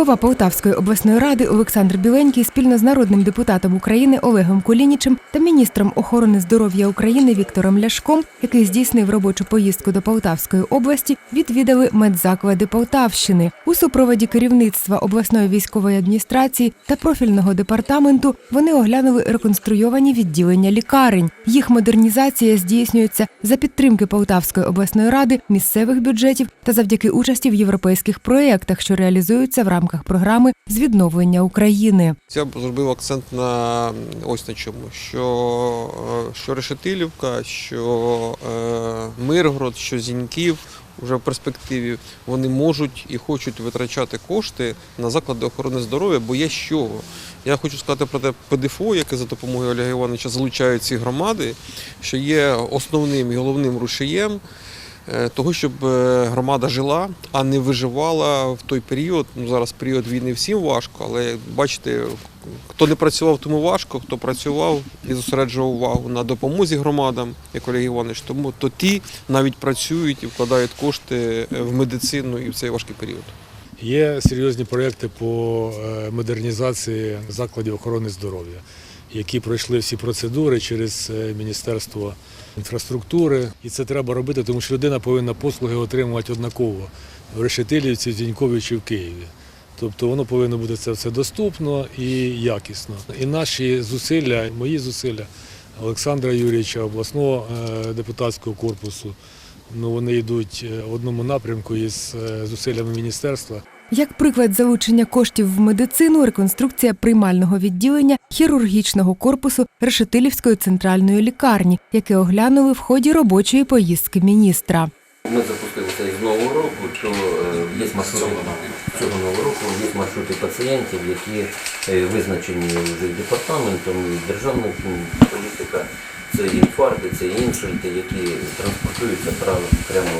Голова Полтавської обласної ради Олександр Біленький спільно з народним депутатом України Олегом Кулінічем та міністром охорони здоров'я України Віктором Ляшком, який здійснив робочу поїздку до Полтавської області, відвідали медзаклади Полтавщини. У супроводі керівництва обласної військової адміністрації та профільного департаменту вони оглянули реконструйовані відділення лікарень. Їх модернізація здійснюється за підтримки Полтавської обласної ради, місцевих бюджетів та завдяки участі в європейських проєктах, що реалізуються в рамках програми з відновлення України. Я б зробив акцент на ось на чому, що, е, що Решетилівка, що е, Миргород, що Зіньків вже в перспективі вони можуть і хочуть витрачати кошти на заклади охорони здоров'я, бо є чого. Я хочу сказати про те ПДФО, яке за допомогою Олега Івановича залучає ці громади, що є основним і головним рушієм того, щоб е, громада жила, а не виживала в той період. Ну зараз період війни всім важко, але бачите, хто не працював, тому важко, хто працював і зосереджував увагу на допомозі громадам, як Олег Іванович, тому то ті навіть працюють і вкладають кошти е, в медицину і в цей важкий період. Є серйозні проекти по е, модернізації закладів охорони здоров'я, які пройшли всі процедури через е, Міністерство інфраструктури. І це треба робити, тому що людина повинна послуги отримувати однаково в Решетилівці, в Зінькові чи в Києві. Тобто воно повинно бути це все доступно і якісно. І наші зусилля, мої зусилля Олександра Юрійовича, обласного е, депутатського корпусу, ну вони йдуть е, в одному напрямку із зусиллями міністерства. Як приклад залучення коштів в медицину, реконструкція приймального відділення хірургічного корпусу Решетилівської центральної лікарні, яке оглянули в ході робочої поїздки міністра. Ми запустилися із нового року, то е, є маршрути цього нового року, є маршрути пацієнтів, які е, визначені вже департаментом, і державною політика. Це і інфаркти, це інсульти, які транспортуються право прямо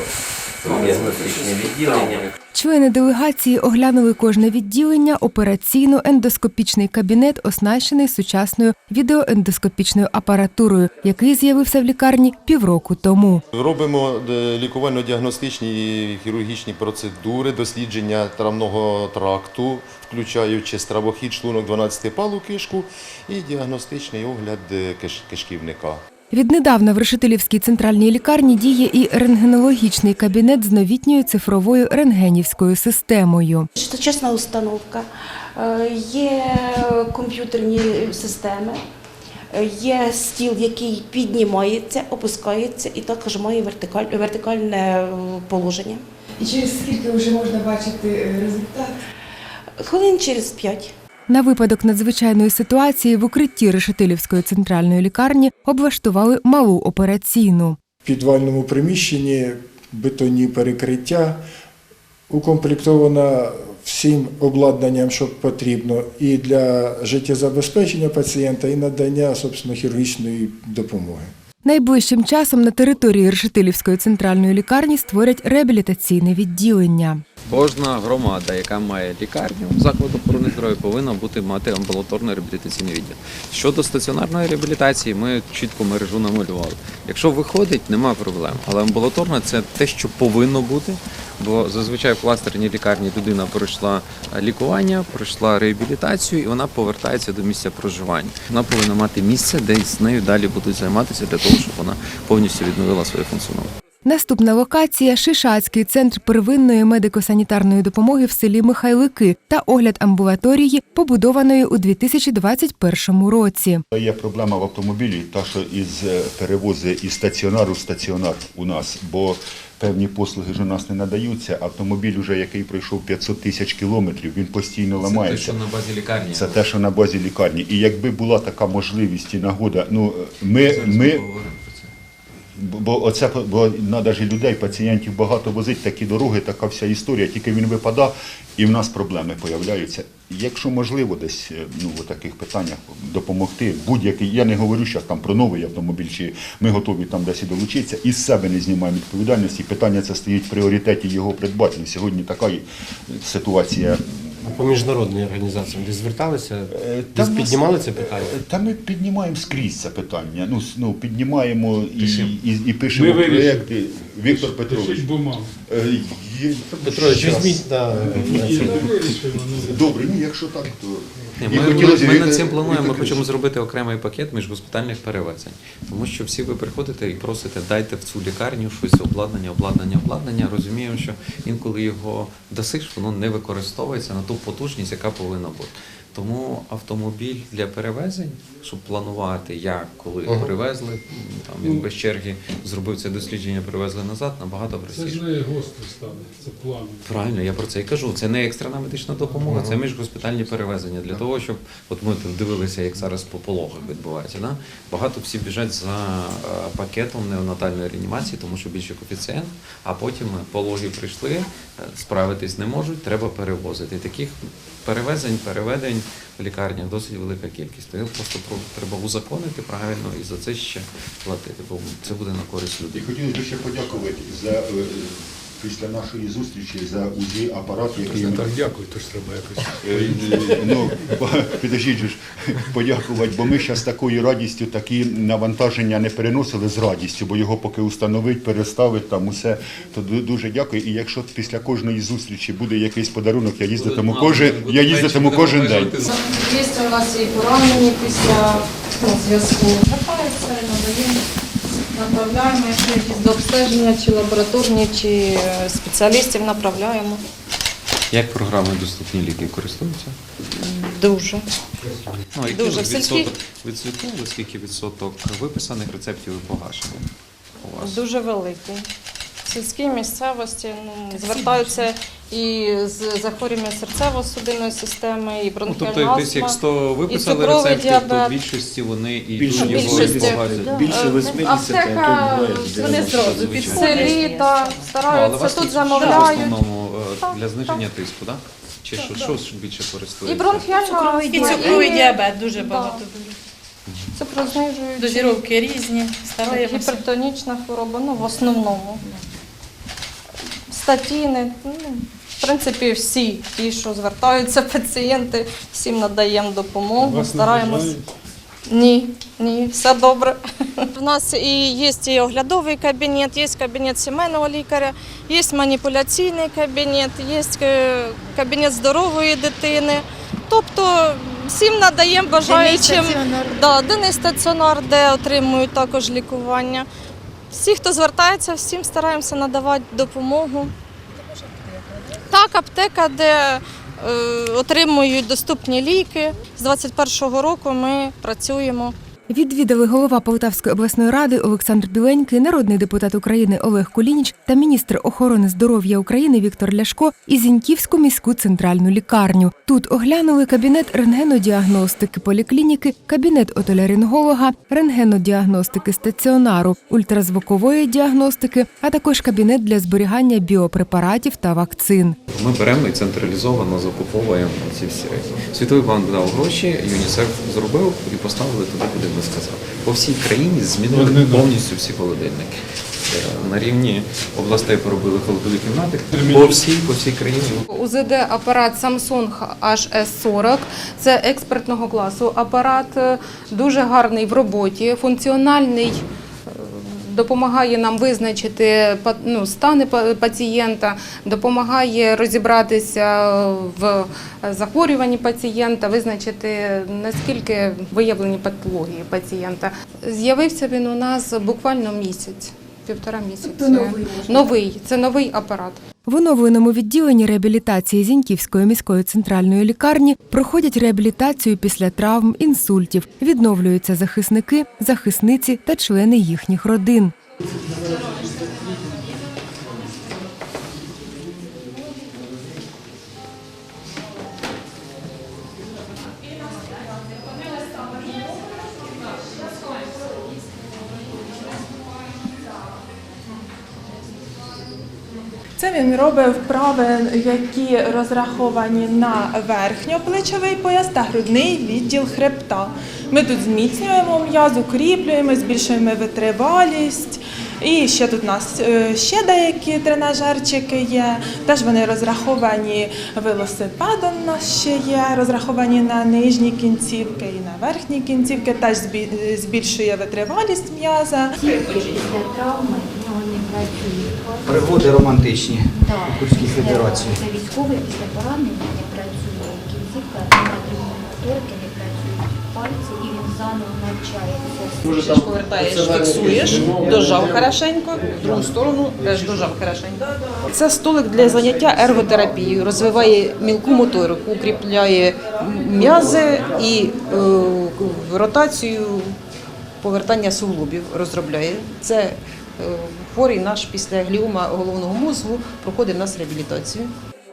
Члени делегації оглянули кожне відділення, операційно ендоскопічний кабінет, оснащений сучасною відеоендоскопічною апаратурою, який з'явився в лікарні півроку тому. Робимо е, лікувально-діагностичні і хірургічні процедури, дослідження травного тракту, включаючи стравохід, шлунок 12 палу кишку і діагностичний огляд е, кишківника. Віднедавна в Решетилівській центральній лікарні діє і рентгенологічний кабінет з новітньою цифровою рентгенівською системою. Сучасна установка, е, є комп'ютерні системи, е, є стіл, який піднімається, опускається і також має вертикаль- вертикальне е, положення. І через скільки вже можна бачити результат? Хвилин через п'ять. На випадок надзвичайної ситуації в укритті Решетилівської центральної лікарні облаштували малу операційну. В підвальному приміщенні бетонні перекриття, укомплектована всім обладнанням, що потрібно, і для життєзабезпечення пацієнта, і надання собственно, хірургічної допомоги. Найближчим часом на території Решетилівської центральної лікарні створять реабілітаційне відділення. Кожна громада, яка має лікарню, заклад охорони здоров'я, повинна бути мати амбулаторне реабілітаційне відділ. Щодо стаціонарної реабілітації, ми чітко мережу намалювали. Якщо виходить, нема проблем. Але амбулаторна це те, що повинно бути. Бо зазвичай в кластерній лікарні людина пройшла лікування, пройшла реабілітацію, і вона повертається до місця проживання. Вона повинна мати місце, де з нею далі будуть займатися для того, щоб вона повністю відновила своє функціонування. Наступна локація Шишацький центр первинної медико-санітарної допомоги в селі Михайлики та огляд амбулаторії, побудованої у 2021 році. Є проблема в автомобілі, та що із е, перевози із стаціонару в стаціонар у нас, бо певні послуги ж у нас не надаються. Автомобіль, уже який пройшов 500 тисяч кілометрів, він постійно ламається. на базі лікарні. Це те, що на базі лікарні. І якби була така можливість і нагода, ну ми, ми бо оце бо треба людей, пацієнтів багато возить, такі дороги, така вся історія. Тільки він випада, і в нас проблеми з'являються. Якщо можливо, десь е, ну у таких питаннях допомогти, будь-який, я не говорю зараз там про новий автомобіль, чи ми готові там десь і долучитися, і з себе не знімаємо відповідальності. Питання це стоїть в пріоритеті його придбати. Сьогодні така ситуація по міжнародним організаціям десь зверталися, Е, десь там нас- піднімали це питання? Е, Та ми піднімаємо скрізь це питання. Ну, ну піднімаємо і, і, і пишемо Ми проєкти. Віктор Петрович. бумагу. е, є- Петрович, візьміть. Добре, ні, якщо так, то. Ні, ми, ми, ми над цим плануємо, ми хочемо зробити окремий пакет міжгоспітальних перевезень. Тому що всі ви приходите і просите, дайте в цю лікарню щось обладнання, обладнання, обладнання. Розуміємо, що інколи його дасиш, воно не використовується на ту потужність, яка повинна бути. Тому автомобіль для перевезень, щоб планувати, як, коли Ага. привезли, там він без черги зробив це дослідження, привезли назад, набагато простіше. не гостро стане, це план. Правильно, я про це і кажу. Це не екстрена медична допомога, це міжгоспітальні перевезення для того, щоб от ми дивилися, як зараз по пологах відбувається. Да? Багато всі біжать за е, пакетом неонатальної реанімації, тому що більше коефіцієнт, а потім пологи прийшли, е, справитись не можуть, треба перевозити. Таких перевезень, переведень в лікарні досить велика кількість. Тому просто про- треба узаконити правильно і за це ще платити, бо це буде на користь І людей. хотілося б ще подякувати за е, після нашої зустрічі за УЗІ апарат, який Так, дякую, тож треба якось. Е, Ну, підождіть ж, подякувати, бо ми зараз такою радістю такі навантаження не переносили з радістю, бо його поки установить, переставить там усе, то дуже дякую. І якщо після кожної зустрічі буде якийсь подарунок, я їздитиму кожен, я їздитиму кожен день. Є у нас і поранені після зв'язку. Звертаються, надаємо, направляємо, якщо якісь до обстеження, чи лабораторні, чи е, спеціалістів направляємо. Як програми доступні ліки користуються? Дуже. Ну, який Дуже. відсоток відслідковували, скільки відсоток виписаних рецептів і погашення у вас? Дуже великий. В сільській місцевості ну, звертаються і з захворюванням серцево-судинної системи, і Ну, бронхіальна тобто, десь як астма. 100 виписали рецептів, то в більшості вони і Більше його і більшості. Більше Е, 80, Аптека, то буває вони зразу під селі, та Ну, стараються, вас тут замовляють. в основному е, для зниження тиску, так? Чи що, що більше І користується? бронхіальна астма, І цукровий діабет дуже багато. цукрознижуючі, Дозіровки різні, стараємося. гіпертонічна хвороба, ну в основному. Статіни, ну, в принципі, всі ті, що звертаються пацієнти, всім надаємо допомогу, стараємось. Ні, ні, все добре. У нас і є і оглядовий кабінет, є кабінет сімейного лікаря, є маніпуляційний кабінет, є е, кабінет здорової дитини. Тобто всім надаємо бажаючим да, денний стаціонар, де отримують також лікування. Всі, хто звертається, всім стараємося надавати допомогу. Так, аптека, де е, отримують доступні ліки. З 21-го року ми працюємо. Відвідали голова Полтавської обласної ради Олександр Біленький, народний депутат України Олег Кулініч та міністр охорони здоров'я України Віктор Ляшко і Зіньківську міську центральну лікарню. Тут оглянули кабінет рентгенодіагностики поліклініки, кабінет отоляринголога, рентгенодіагностики стаціонару, ультразвукової діагностики, а також кабінет для зберігання біопрепаратів та вакцин. Ми беремо і централізовано закуповуємо ці всі речі. Світовий банк дав гроші, ЮНІСЕФ зробив і поставили туди, куди ми сказали. По всій країні змінили повністю всі холодильники. Е, На рівні областей поробили холодові кімнати. По всій, по всій країні УЗД апарат Samsung HS40. Це експертного класу апарат, е, дуже гарний в роботі, функціональний. Допомагає нам визначити ну, стани па- пацієнта, допомагає розібратися в захворюванні пацієнта, визначити наскільки виявлені патології пацієнта. З'явився він у нас буквально місяць, півтора місяця. новий, це новий апарат. В оновленому відділенні реабілітації Зіньківської міської центральної лікарні проходять реабілітацію після травм, інсультів, відновлюються захисники, захисниці та члени їхніх родин. Він робить вправи, які розраховані на верхньоплечовий пояс та грудний відділ хребта. Ми тут зміцнюємо м'яз, укріплюємо, збільшуємо витривалість, І ще тут у нас е, ще деякі тренажерчики є. Теж вони розраховані велосипедом. У нас ще є, розраховані на нижні кінцівки і на верхні кінцівки. Теж збі- збільшує витривалість м'яза. Після травми в нього. Пригоди романтичні у Курській Федерації. Це військовий після поранення не працює. Кінцівка немає моторики, не працюють пальці заново навчається. повертаєш, фіксуєш, дожав хорошенько, в другу сторону теж дожав хорошенько. Це столик для заняття ерготерапією, розвиває мілку моторику, укріпляє м'язи і е, ротацію повертання суглобів розробляє. Це е, хворий наш після гліома головного мозку проходить в нас реабілітацію.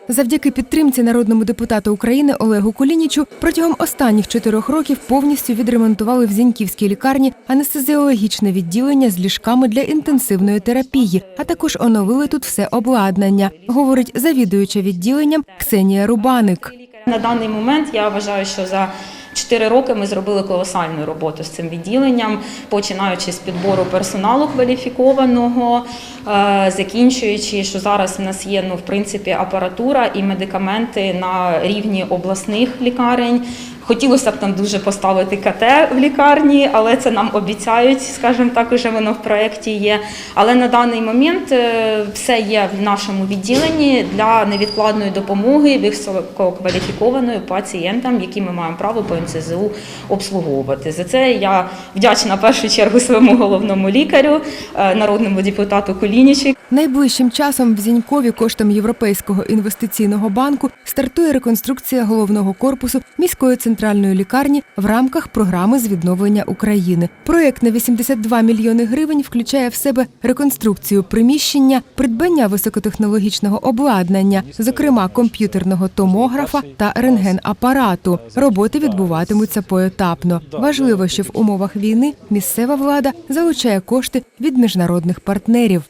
Завдяки підтримці народному депутату України Олегу Кулінічу протягом останніх чотирьох років повністю відремонтували в Зіньківській лікарні анестезіологічне відділення з ліжками для інтенсивної терапії, а також оновили тут все обладнання, говорить завідуюча відділенням Ксенія Рубаник. На даний момент я вважаю, що за 4 роки ми зробили колосальну роботу з цим відділенням, починаючи з підбору персоналу кваліфікованого, е, закінчуючи, що зараз в нас є ну, в принципі апаратура і медикаменти на рівні обласних лікарень. Хотілося б там дуже поставити КТ в лікарні, але це нам обіцяють, скажімо так, уже воно в проєкті є. Але на даний момент е, все є в нашому відділенні для невідкладної допомоги висококваліфікованою пацієнтам, які ми маємо право по НСЗУ обслуговувати. За це я вдячна в першу чергу своєму головному лікарю, е, народному депутату Кулінічі, Найближчим часом в Зінькові коштом Європейського інвестиційного банку стартує реконструкція головного корпусу міської центральної лікарні в рамках програми з відновлення України. Проєкт на 82 мільйони гривень включає в себе реконструкцію приміщення, придбання високотехнологічного обладнання, зокрема комп'ютерного томографа та рентгенапарату. Роботи відбуватимуться поетапно. Важливо, що в умовах війни місцева влада залучає кошти від міжнародних партнерів.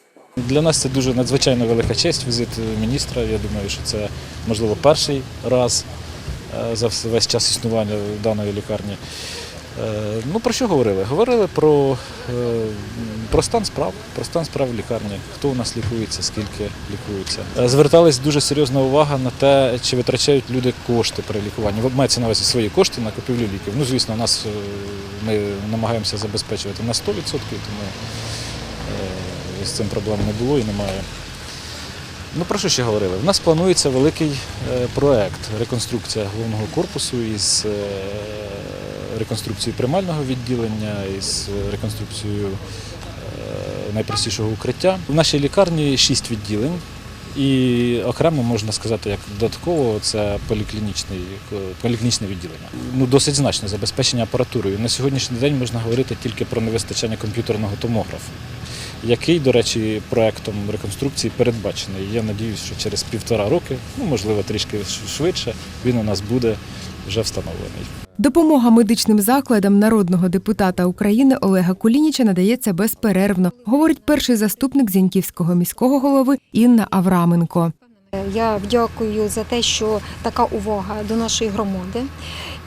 Для нас це дуже надзвичайно велика честь, візит міністра. Я думаю, що це можливо перший раз за весь час існування даної лікарні. Е, Ну про що говорили? Говорили про, е, про стан справ, про стан справ лікарні, хто у нас лікується, скільки лікується. Е, Зверталась дуже серйозна увага на те, чи витрачають люди кошти при лікуванні. Мається на увазі свої кошти на купівлю ліків. Ну, звісно, нас е, ми намагаємося забезпечувати на 100%, тому е, з цим проблем не було і немає. Ну про що ще говорили? У нас планується великий е, проект реконструкція головного корпусу із е, реконструкцією приймального відділення, із реконструкцією е, найпростішого укриття. В нашій лікарні шість відділень. І окремо можна сказати, як додатково це поліклінічне відділення. Ну досить значне забезпечення апаратурою. На сьогоднішній день можна говорити тільки про невистачання комп'ютерного томографу, який, до речі, проектом реконструкції передбачений. Я надіюсь, що через півтора роки, ну можливо, трішки швидше, він у нас буде вже встановлений. Допомога медичним закладам народного депутата України Олега Кулініча надається безперервно, говорить перший заступник Зіньківського міського голови Інна Авраменко. Я дякую за те, що така увага до нашої громади.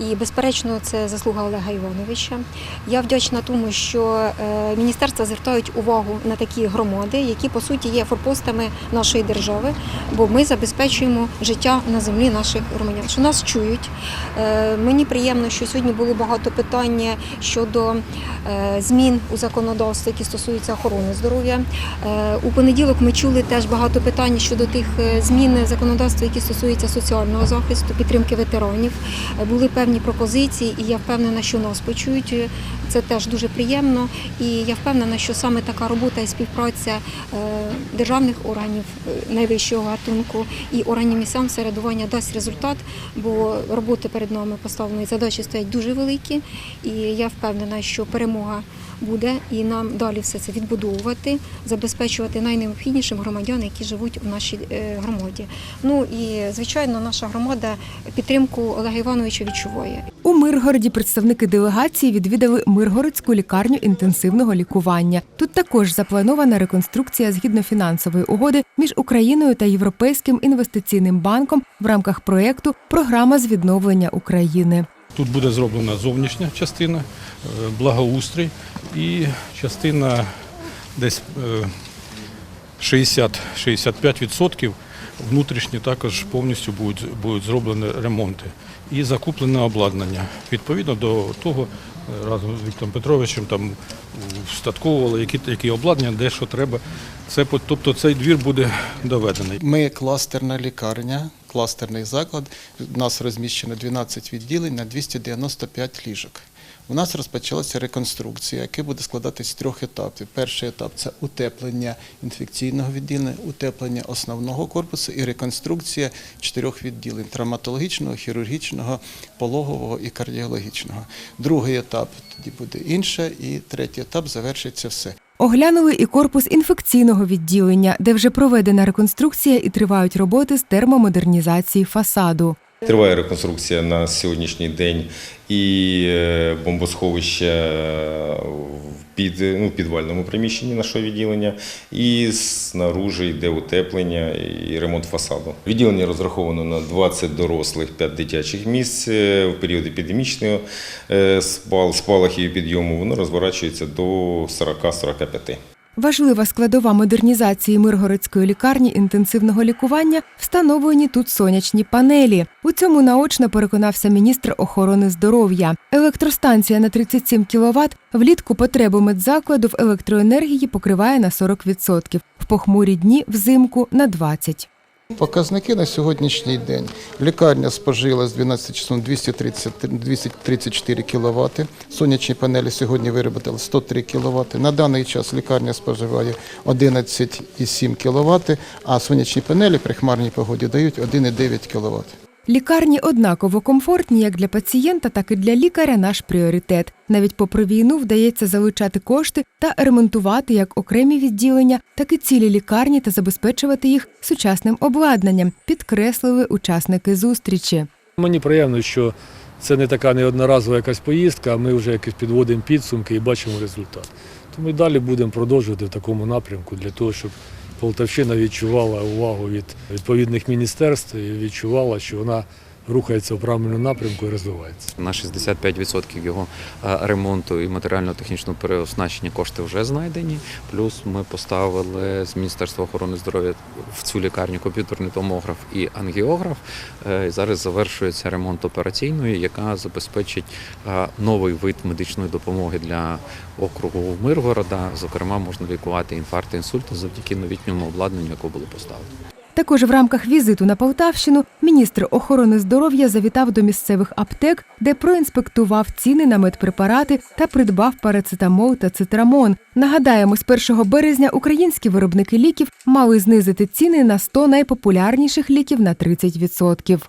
І, безперечно, це заслуга Олега Івановича. Я вдячна тому, що е, міністерства звертають увагу на такі громади, які по суті є форпостами нашої держави, бо ми забезпечуємо життя на землі наших громадян. Що нас чують. Е, Мені приємно, що сьогодні було багато питань щодо е, змін у законодавстві, які стосуються охорони здоров'я. У понеділок ми чули теж багато питань щодо тих змін законодавства, які стосуються соціального захисту, підтримки ветеранів. Були певні пропозиції, і я впевнена, що нас почують. Це теж дуже приємно. І я впевнена, що саме така робота і співпраця е, державних органів е, найвищого гатунку і органів місцевого середування дасть результат, бо роботи перед нами поставлені задачі стоять дуже великі. І я впевнена, що перемога буде і нам далі все це відбудовувати, забезпечувати найнеобхіднішим громадян, які живуть у нашій е, громаді. Ну і звичайно, наша громада підтримку Олега Івановича відчуває. У Миргороді представники делегації відвідали Миргородську лікарню інтенсивного лікування. Тут також запланована реконструкція згідно фінансової угоди між Україною та Європейським інвестиційним банком в рамках проєкту Програма з відновлення України. Тут буде зроблена зовнішня частина, е, благоустрій і частина десь е, 60-65% внутрішні також повністю будуть, будуть зроблені ремонти і закуплене обладнання. Відповідно до того, е, разом з Віктором Петровичем там встатковували, які, які обладнання, де що треба. Це, тобто цей двір буде доведений. Ми кластерна лікарня, кластерний заклад. У нас розміщено 12 відділень на 295 ліжок. У нас розпочалася реконструкція, яка буде складатися з трьох етапів. Перший етап це утеплення інфекційного відділення, утеплення основного корпусу і реконструкція чотирьох відділень травматологічного, хірургічного, пологового і кардіологічного. Другий етап тоді буде інше, і третій етап завершиться все. Оглянули і корпус інфекційного відділення, де вже проведена реконструкція і тривають роботи з термомодернізації фасаду. Триває реконструкція на сьогоднішній день і е, бомбосховище е, під, ну, підвальному приміщенні нашого відділення, і снаружи йде утеплення і ремонт фасаду. Відділення розраховано на 20 дорослих, 5 дитячих місць Е, в період епідемічного спал, спалахів і підйому. Воно розворачується до 40-45. Важлива складова модернізації Миргородської лікарні інтенсивного лікування встановлені тут сонячні панелі. У цьому наочно переконався міністр охорони здоров'я. Електростанція на 37 кВт влітку потребу медзакладу в електроенергії покриває на 40%, в похмурі дні взимку на 20%. Показники на сьогоднішній день. Лікарня спожила з 12 часом 230, 234 кВт. Сонячні панелі сьогодні виробили 103 кВт. На даний час лікарня споживає 11,7 кВт, а сонячні панелі при хмарній погоді дають 1,9 кВт. Лікарні однаково комфортні як для пацієнта, так і для лікаря наш пріоритет. Навіть попри війну вдається залучати кошти та ремонтувати як окремі відділення, так і цілі лікарні та забезпечувати їх сучасним обладнанням, підкреслили учасники зустрічі. Мені приємно, що це не така неодноразова якась поїздка, а ми вже якось підводимо підсумки і бачимо результат. Тому і далі будемо продовжувати в такому напрямку для того, щоб Полтавщина відчувала увагу від відповідних міністерств і відчувала, що вона рухається в правильному напрямку і розвивається. На 65% його е, ремонту і матеріально-технічного переоснащення кошти вже знайдені. Плюс ми поставили з Міністерства охорони здоров'я в цю лікарню комп'ютерний томограф і ангіограф. Е, і Зараз завершується ремонт операційної, яка забезпечить е, новий вид медичної допомоги для округу Миргорода. Зокрема, можна лікувати інфаркт, інсульти завдяки новітньому обладнанню, яке було поставлено. Також в рамках візиту на Полтавщину міністр охорони здоров'я завітав до місцевих аптек, де проінспектував ціни на медпрепарати та придбав парацетамол та цитрамон. Нагадаємо, з 1 березня українські виробники ліків мали знизити ціни на 100 найпопулярніших ліків на 30%.